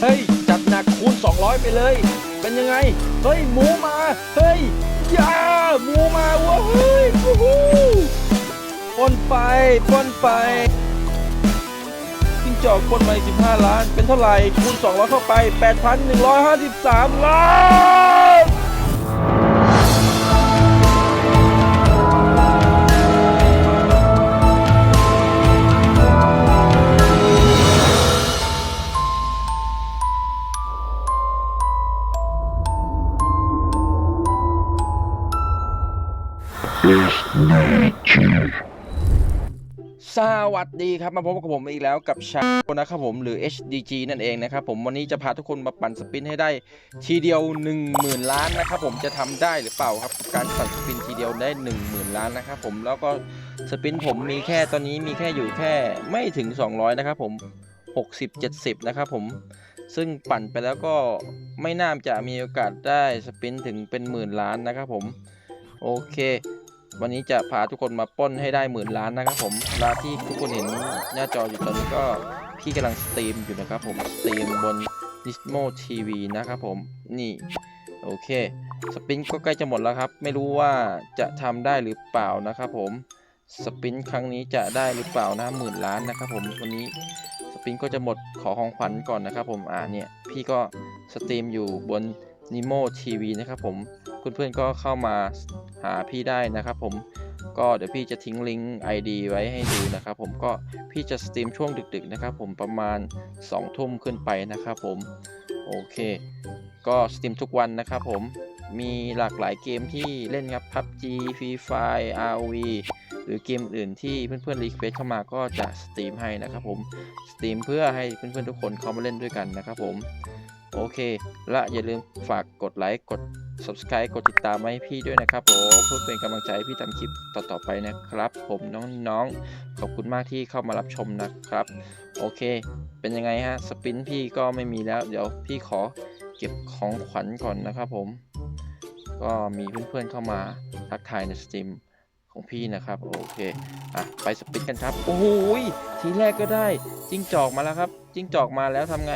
เฮ้ย จัดหนักคูณ 200 ไปเลย เป็นยังไง เฮ้ย หมูมา เฮ้ยย่าหมูมาว้ยเฮ้ยวู้ฮู้ปนไปปนไปจิ้งจอกปนไป15 ล้าน เป็นเท่าไหร่ คูณ 200 เข้าไป 8,153 ล้าน สวัสดีครับมาพบกับผมอีกแล้วกับชาโนะครับผมหรือ HDG นั่นเองนะครับผมวันนี้จะพาทุกคนมาปั่นสปินให้ได้ ทีเดียว 10,000 ล้านนะครับผมจะทำได้หรือเปล่าครับ การปั่นสปินทีเดียวได้ 10,000 ล้านนะครับผมแล้วก็สปินผมมีแค่ตอนนี้มีแค่อยู่แค่ไม่ถึง 200 นะครับผม 60 70 นะครับผมซึ่งปั่นไปแล้วก็ไม่น่าจะมีโอกาสได้สปินถึงเป็นหมื่นล้านนะครับผม โอเค วันนี้จะพาทุกคนมาป้นให้ได้หมื่นล้านนะครับผมเวลาที่ทุกคนเห็นหน้าจออยู่ตอนนี้ก็พี่กำลังสตรีมอยู่นะครับผมสตรีมบน Nismo TV นะครับผมนี่โอเคสปินก็ใกล้จะหมดแล้วครับ ไม่รู้ว่าจะทำได้หรือเปล่านะครับผมสปินครั้งนี้จะได้หรือเปล่านะหมื่นล้านนะครับผมวันนี้สปินก็จะหมดขอของขวัญก่อนนะครับผมอ่าเนี่ยพี่ก็สตรีมอยู่บน Nimo TV นะครับผมเพื่อนๆก็เข้ามาหาพี่ได้นะครับผมก็เดี๋ยวพี่จะทิ้งลิงก์ ID ไว้ให้ดูนะครับผมก็พี่จะสตรีมช่วงดึกๆนะครับผมประมาณ 2 ทุ่มขึ้นไปนะครับผมโอเค ก็สตรีมทุกวันนะครับผมมีหลากหลายเกมที่เล่นครับ PUBG Free Fire ROV หรือเกมอื่นที่เพื่อนๆรีเควสเข้ามาก็จะสตรีมให้นะครับผมสตรีมเพื่อให้เพื่อนๆทุกคนเข้ามาเล่นด้วยกันนะครับผม โอเค และอย่าลืมฝากกดไลค์กด subscribe กดติดตามไว้ให้พี่ด้วยนะครับผมเพื่อเป็นกำลังใจให้พี่ทำคลิปต่อๆไปนะครับ ผมน้องๆขอบคุณมากที่เข้ามารับชมนะครับ โอเค เป็นยังไงฮะสปินพี่ก็ไม่มีแล้ว เดี๋ยวพี่ขอเก็บของขวัญก่อนนะครับผม ก็มีเพื่อนๆเข้ามาทักทายในสตรีมของพี่นะครับ โอเคอะไปสปินกันครับ โอ้โหยทีแรกก็ได้จิ้งจอกมาแล้วครับจิ้งจอกมาแล้วทำไง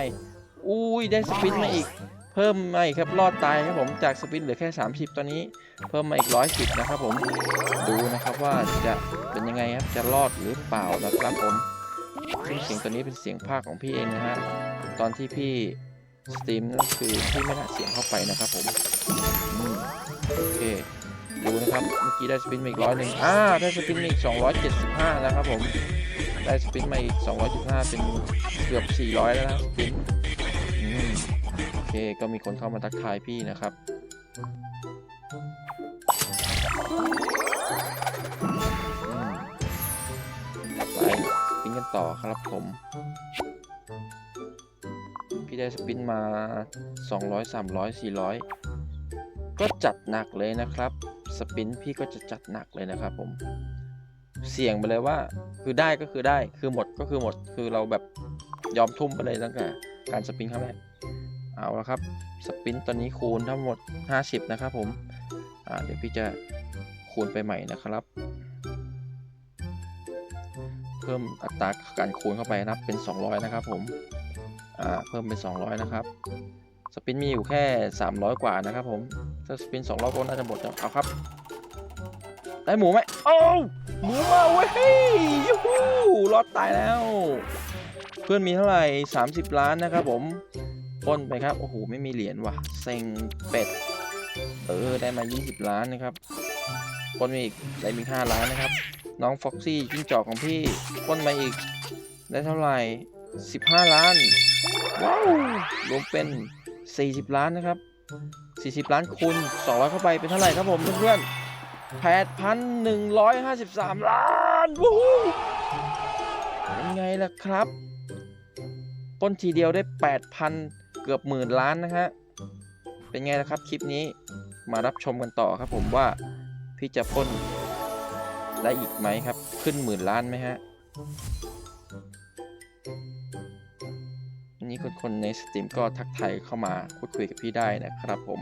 อุ้ยได้สปินมาอีก เพิ่มมาอีกครับรอดตายครับผมจากสปินเหลือแค่ 30 ตอนนี้ เพิ่มมาอีก110นะครับผมดูนะครับว่าจะเป็นยังไงครับจะรอดหรือเปล่านะครับผมซึ่งเสียงตัวนี้เป็นเสียงภาคของพี่เองนะฮะตอนที่พี่สตรีมนั่นก็คือพี่ไม่ได้เสียงเข้าไปนะครับผมอืมโอเคดูนะครับ เมื่อกี้ได้สปินมาอีกร้อยหนึ่งอ่าได้สปินมาอีก 275นะครับผม ได้สปินมาอีก 275 เป็นเกือบ 400 แล้วนะสปิน โอเคก็มีคนเข้ามาทักทายพี่นะครับไปสปินกันต่อครับผม พี่ได้สปินมา 200 300 400 ก็จัดหนักเลยนะครับ สปินพี่ก็จะจัดหนักเลยนะครับผมเสี่ยงไปเลยว่า คือได้ก็คือได้คือหมดก็คือหมดคือเราแบบยอมทุ่มไปเลยตั้งแต่ การสปินครั้งแรกเอาละครับสปินตอนนี้คูณทั้งหมด 50 นะครับผมเดี๋ยวพี่จะคูณไปใหม่นะครับ เพิ่มอัตราการคูณเข้าไปนับเป็น 200 นะครับผมเพิ่มเป็น 200 นะครับสปินมีอยู่แค่ 300 กว่านะครับผมถ้าสปิน200ก็น่าจะหมดแล้วเอาครับ ได้หมูไหมโอ้หมูมาเว้ยยูฮูรอดตายแล้ว เพื่อนมีเท่าไหร่ 30 ล้านนะครับผมป้นไปครับ โอ้โห ไม่มีเหรียญว่ะ เซ็งเป็ด เออ ได้มา 20 ล้านนะครับป้นมาอีก ได้มี5ล้านนะครับ น้องฟ็อกซี่จิ้งจอกของพี่ป้นมาอีก ได้เท่าไหร่ 15 ล้าน ว้าว รวมเป็น 40 ล้านนะครับ 40 ล้านคูณ200 เข้าไปเป็นเท่าไหร่ครับผมเพื่อนๆ8,153 ล้านวู้ฮู้เป็นไงล่ะครับ ล้นทีเดียวได้ 8,000 เกือบหมื่นล้านนะฮะ เป็นไงล่ะครับคลิปนี้มารับชมกันต่อครับผมว่าพี่จะปล้นได้อีกไหมครับ ขึ้นหมื่นล้านไหมฮะนี่คนๆในสตรีมก็ทักทายเข้ามาพูดคุยกับพี่ได้นะครับผม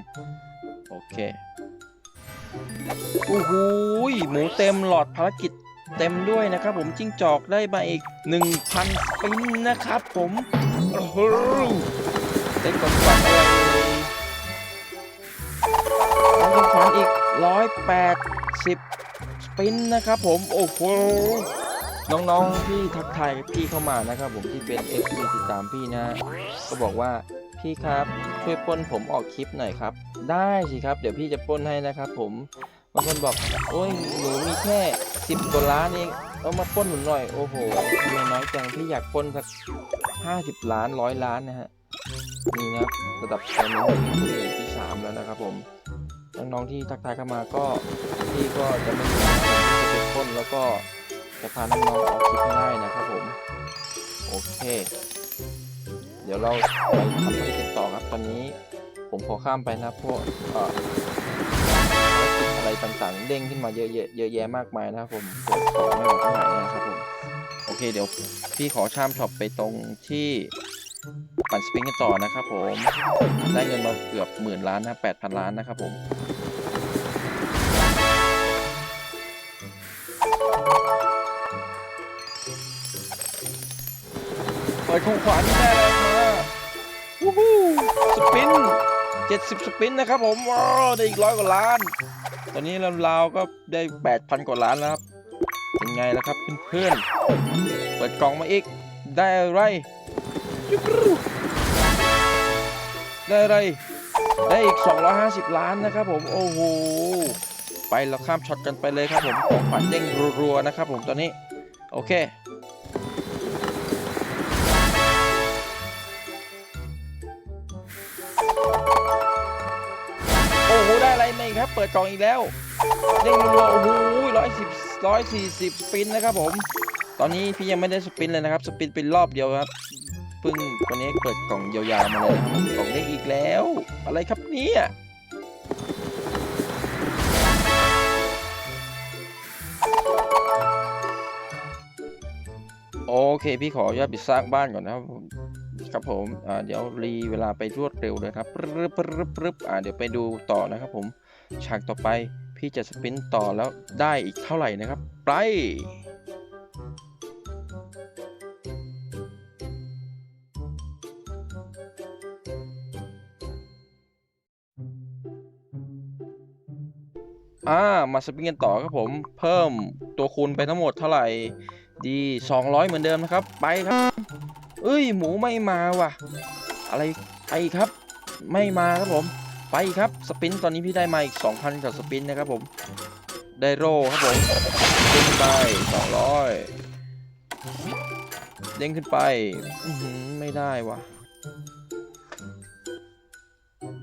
โอเคโอ้โหหมูเต็มหลอดภารกิจเต็มด้วยนะครับผมจิ้งจอกได้มาอีก 1,000ปินนะครับผม โอ้โหได้ของขวัญอะไรเลยได้ของขวัญอีกร้อยแปดสิบสปินนะครับผม โอ้โห น้องๆที่ทักทายพี่เข้ามานะครับผมที่เป็น f อติดตามพี่นะ ก็บอกว่าพี่ครับช่วยปล้นผมออกคลิปหน่อยครับ ได้สิครับ เดี๋ยวพี่จะปล้นให้นะครับผมบางคนบอก โอ้ยหนูมีแค่สิบกว่าล้านเองเอามาปล้นหนูหน่อย โอ้โหทำไมน้อยจังพี่อยากปล้นสัก ห้าสิบล้านร้อยล้านนะฮะนี่นะระดับตอนนี้ที่ที่สามแล้วนะครับผมน้องๆที่ทักทายเข้ามาก็พี่ก็จะไม่มีผมที่จะไปปล้นแล้วก็จะพาน้องๆออกคลิปให้ได้นะครับผมโอเค เดี๋ยวเราไปทำภารกิจกันต่อครับตอนนี้ผมขอข้ามไปนะพวกอะไรต่างๆเด้งขึ้นมาเยอะแยะเยอะแยะมากมายนะครับผมเปิดต่อไม่หมดเท่ไหร่นะครับผม อเคเดี๋ยวพี่ขอข้ามช็อปไปตรงที่ปั่นสปริงกันต่อนะครับผม ได้เงินมาเกือบหมื่นล้านนะแปดพันล้านนะครับผมเปิดของขวัญได้เลยค่ะวู้ฮู้สปิน70สปินนะครับผมว้าวได้อีกร้อยกว่าล้าน ตอนนี้ราวๆก็ได้8,000กว่าล้านแล้วครับ เป็นไงล่ะครับเพื่อนๆเปิดกล่องมาอีก ได้อะไร ได้อะไร ได้อีก 250 ล้านนะครับผม โอ้โห ไปเราข้ามช็อตกันไปเลยครับผม ของขวัญเด้งรัวๆนะครับผมตอนนี้ โอเคโอ้โห ได้อะไรมาอีกครับ เปิดกล่องอีกแล้ว เด้งรัวโอ้โหร้อยสิบร้อยสี่สิบสปินนะครับผม ตอนนี้พี่ยังไม่ได้สปินเลยนะครับ สปินเป็นรอบเดียวครับเพิ่งวันนี้เปิดกล่องยาวๆมาเลยกล่องเด้งอีกแล้ว อะไรครับเนี่ยโอเค พี่ขออนุญาตไปสร้างบ้านก่อนนะครับครับผมเดี๋ยวรีเวลาไปรวดเร็วเลยครับปรึบปรึบปรึบอ่าเดี๋ยวไปดูต่อนะครับผม ฉากต่อไป พี่จะสปินต่อแล้วได้อีกเท่าไหร่นะครับ ไป อ่า มาสปินกันต่อครับผม เพิ่มตัวคูณไปทั้งหมดเท่าไหร่ ดี 200 เหมือนเดิมนะครับ ไปครับ เอ้ย หมูไม่มาว่ะ อะไรไปครับ ไม่มาครับผม ไปครับสปินตอนนี้พี่ได้มาอีก 2,000กับสปินนะครับผมได้โร่ครับผมเด้งไป 200 เด้งขึ้นไปไม่ได้วะ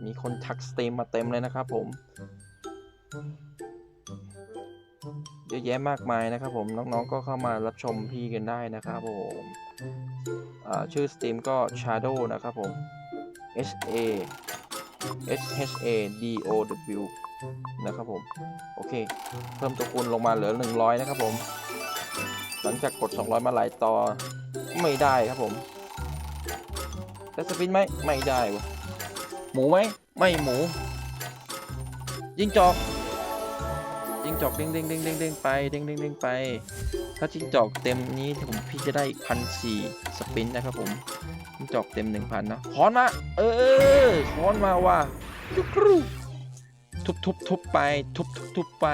มีคนทักสตรีมมาเต็มเลยนะครับผมเยอะแยะมากมายนะครับผมน้องๆก็เข้ามารับชมพี่กันได้นะครับผมชื่อสตรีมก็ Shadow นะครับผม H A S H A D O W นะครับผม โอเค เพิ่มตัวคูณลงมาเหลือ 100 นะครับผม หลังจากกด 200 มาหลายต่อไม่ได้ครับผมแต่สปินไหมไม่ได้วะหมูไหมไม่หมู ยิงจอก จิงจอกเด้งเด้งเด้งเด้งเด้งไปเด้งเด้งเด้งไป ถ้าจิงจอกเต็มนี้ผมพี่จะได้อีกพันสี่สปินนะครับผมจิงจอกเต็มหนึ่งพันนะค้อนมา เออค้อนมาว่ะจุกรูทุบทุบทุบไปทุบทุบทุบไป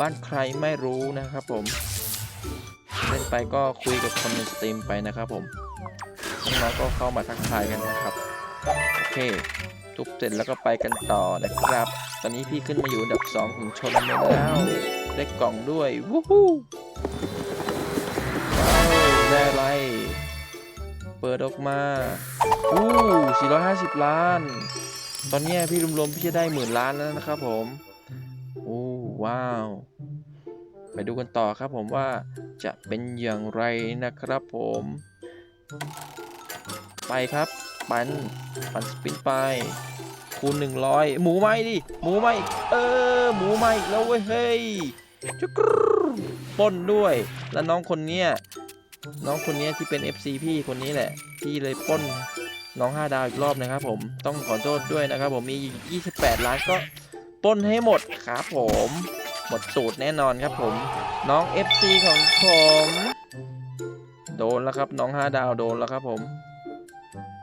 บ้านใครไม่รู้นะครับผมเล่นไปก็คุยกับคนในสตรีมไปนะครับผมน้องๆก็เข้ามาทักทายกันนะครับ โอเค ทุบเสร็จแล้วก็ไปกันต่อนะครับ ตอนนี้พี่ขึ้นมาอยู่อันดับ 2 ของชนเมนแล้วได้กล่องด้วยวู้ฮู้ได้อะไร เปิดออกมาอู้450 ล้าน ตอนนี้พี่รวมๆพี่จะได้หมื่นล้านแล้วนะครับผมโอ้ว้าว ไปดูกันต่อครับผมว่าจะเป็นอย่างไรนะครับผม ไปครับ ปันปันสปินไปคูณ100หมูไหมดิหมูไหมเออ หมูไหมแล้วเว้ยเฮ้ยจุกรูปล้นด้วย แล้วน้องคนเนี้ยน้องคนนี้ที่เป็น FC พี่คนนี้แหละ พี่เลยป้นน้อง 5 ดาวอีกรอบนะครับผมต้องขอโทษด้วยนะครับผมมี 28 ล้านก็ป้นให้หมดครับผมหมดสูตรแน่นอนครับผม น้อง FC ของผม โดนแล้วครับน้อง 5 ดาวโดนแล้วครับผม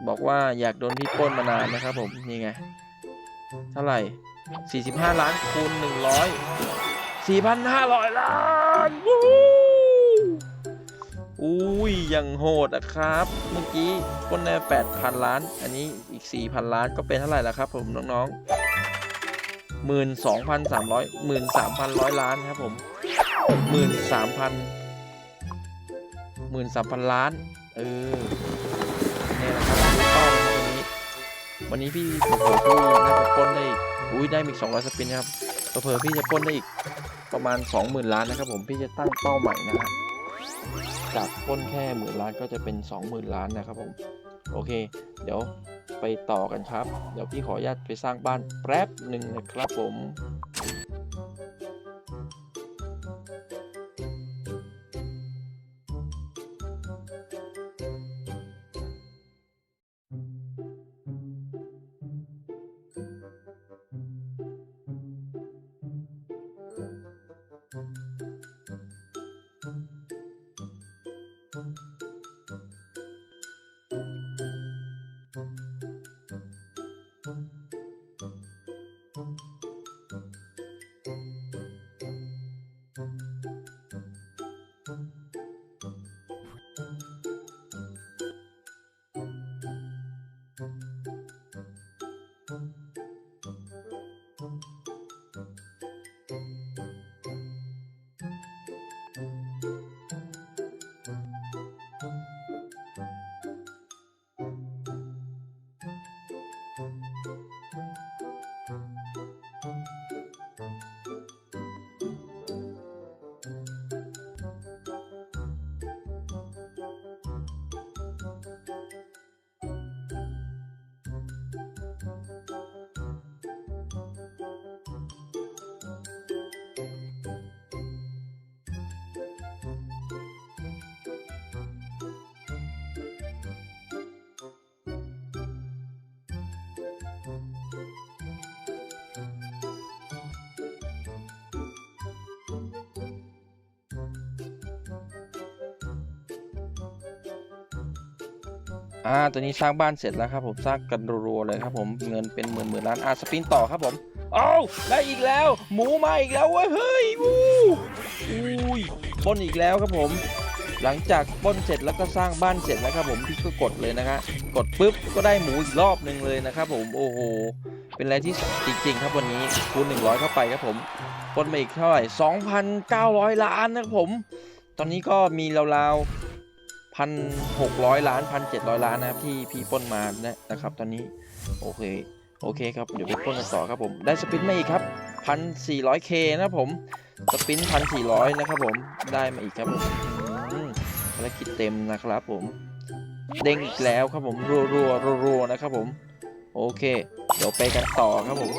บอกว่าอยากโดนพี่ป้นมานานนะครับผมนี่ไง เท่าไหร่ 45 ล้านคูณ 100 4,500 ล้านวู้อุ้ยยังโหดอะครับ เมื่อกี้ป้นได้8,000 ล้าน อันนี้อีก 4,000 ล้านก็เป็นเท่าไหร่ล้วครับผมน้องๆ 12,300 13,100 ล้านครับผม 13,000 13,000 ล้าน เออนี่แหละครับเป้านะครับ วันนี้พี่เผลอพี่น่าจะปล้นได้อีกอุ้ยได้มีอีก200สปินนะครับเผลอพี่จะปล้นได้อีกประมาณ 20,000 ล้านนะครับผมพี่จะตั้งเป้าใหม่นะฮะจากปล้นแค่หมื่นล้านก็จะเป็น 20,000 ล้านนะครับผมโอเค เดี๋ยวไปต่อกันครับ เดี๋ยวพี่ขออนุญาตไปสร้างบ้านแป๊บหนึ่งนะครับผม อ่าตัวนี้สร้างบ้านเสร็จแล้วครับผมสร้างกันรัวๆเลยครับผมเงินเป็นหมื่นหมื่นล้านอ่าสปินต่อครับผมเอ้าได้อีกแล้ว หมูมาอีกแล้วเว้ยเฮ้ยวู้อุ้ยปล้นอีกแล้วครับผม หลังจากป้นเสร็จแล้วก็สร้างบ้านเสร็จนะครับผมพี่ก็กดเลยนะครับกดปุ๊บก็ได้หมูอีกรอบหนึ่งเลยนะครับผมโอ้โหเป็นอะไรที่จริง ๆ ครับวันนี้คูณ100 เข้าไปครับผมป้นมาอีกเท่าไหร่2,900 ล้านนะครับผม ตอนนี้ก็มีราวๆพันหกร้อยล้านพันเจ็ดร้อยล้านนะครับที่พี่ป้นมานะนะครับ ตอนนี้โอเคโอเคครับเดี๋ยวไปป้นกันต่อครับผมได้สปินมาอีกครับพันสี่ร้อยเคนะครับผมสปินพันสี่ร้อยนะครับผมได้มาอีกครับผมารกิจเต็มนะครับผม เด้งอีกแล้วครับผมรัวรัวรัวรวๆนะครับผม โอเค เดี๋ยวไปกันต่อครับผม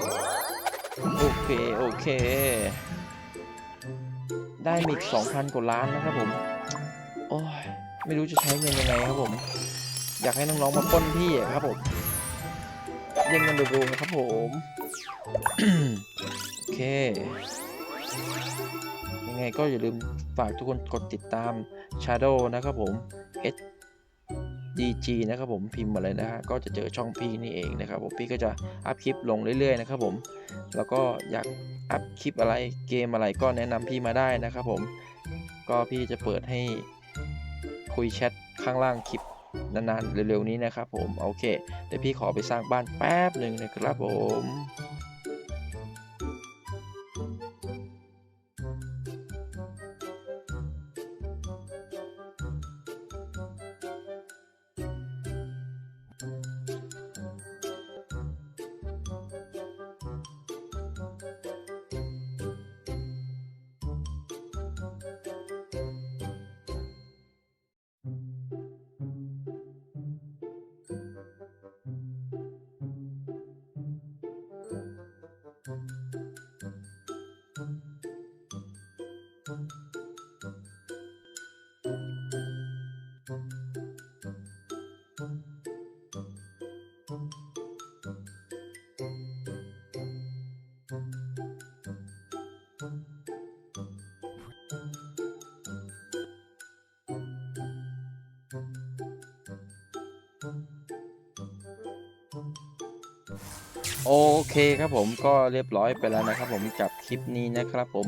โอเค โอเค ได้มาอีก2,000กว่าล้านนะครับผม โอ้ย ไม่รู้จะใช้เงินยังไงครับผม อยากให้น้องๆมาป้นพี่ครับผมเล่นกันดูๆนะครับผม โอเค ยังไงก็อย่าลืมฝากทุกคนกดติดตาม Shadow นะครับผม S DG นะครับผมพิมพ์มาเลยนะฮะก็จะเจอช่องพี่นี่เองนะครับผมพี่ก็จะอัพคลิปลงเรื่อยๆนะครับผมแล้วก็อยากอัพคลิปอะไรเกมอะไรก็แนะนำพี่มาได้นะครับผมก็พี่จะเปิดให้คุยแชทข้างล่างคลิปนานๆเร็วๆนี้นะครับผมโอเคเดี๋ยวพี่ขอไปสร้างบ้านแป๊บหนึ่งนะครับผม โอเคครับผมก็เรียบร้อยไปแล้วนะครับ ผมกับคลิปนี้นะครับ ผม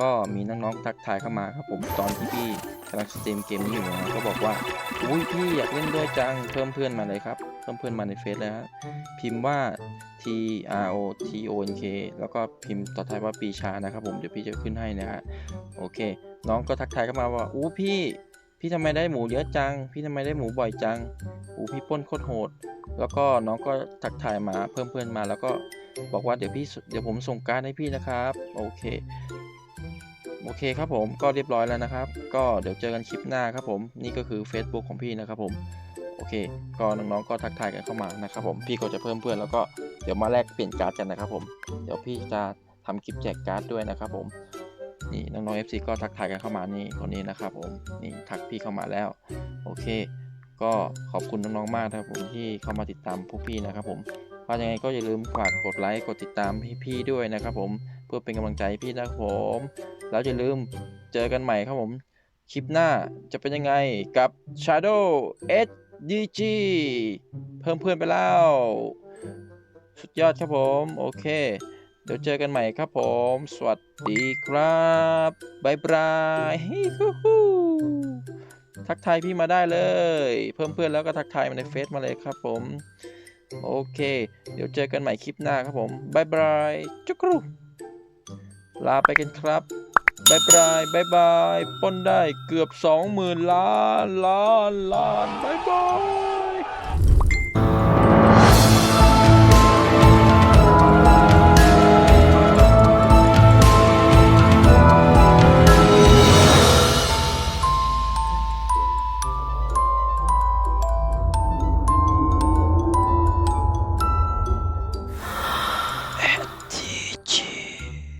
ก็มีน้องๆทักทายเข้ามาครับผมตอนที่พี่กำลังสตรีมเกมนี้อยู่นะก็บอกว่าอุ้ยพี่อยากเล่นด้วยจังเพิ่มเพื่อนมาเลยครับ เพิ่มเพื่อนมาในเฟซเลยฮะพิมพ์ว่า T R O T O N K แล้วก็พิมพ์ต่อท้ายว่าปีชานะครับ ผมเดี๋ยวพี่จะขึ้นให้นะฮะโอเค น้องก็ทักทายเข้ามาว่าอู้พี่ พี่ทำไมได้หมูเยอะจัง พี่ทำไมได้หมูบ่อยจังอู้พี่ป้นโคตรโหด แล้วก็น้องก็ทักทายมาเพิ่มเพื่อนมาแล้วก็บอกว่าเดี๋ยวพี่เดี๋ยวผมส่งการดให้พี่นะครับโอเคโอเคครับผมก็เรียบร้อยแล้วนะครับ ก็เดี๋ยวเจอกันคลิปหน้าครับผมนี่ก็คือ Facebook ของพี่นะครับผมโอเค ก็น้องๆก็ทักทายกันเข้ามานะครับผมพี่ก็จะเพิ่มเพื่อนแล้วก็เดี๋ยวมาแลกเปลี่ยนการ์ดกันนะครับผมเดี๋ยวพี่จะทำคลิปแจกการ์ดด้วยนะครับผมนี่น้องๆ FC ก็ทักทายกันเข้ามานี่คนนี้นะครับผมนี่ทักพี่เข้ามาแล้วโอเค ก็ขอบคุณน้องๆมากนะครับผมที่เข้ามาติดตามพวกพี่นะครับผมก็ยังไงก็อย่าลืมฝากกดไลค์กดติดตามพี่ๆด้วยนะครับผมเพื่อเป็นกำลังใจให้พี่นะครับผมแล้วอย่าลืมเจอกันใหม่ครับผม คลิปหน้าจะเป็นยังไงกับ Shadow SDG เพิ่มเพื่อนไปแล้วสุดยอดครับผม โอเค เดี๋ยวเจอกันใหม่ครับผม สวัสดีครับบายบายฮู้ ทักทายพี่มาได้เลย เพิ่มเพื่อนแล้วก็ทักทายมาในเฟซมาเลยครับผม โอเค เดี๋ยวเจอกันใหม่คลิปหน้าครับผมบายบายจุกรูลาไปกันครับบายบายบายบายปล้นได้เกือบ 20,000 ล้านล้านล้านบายบาย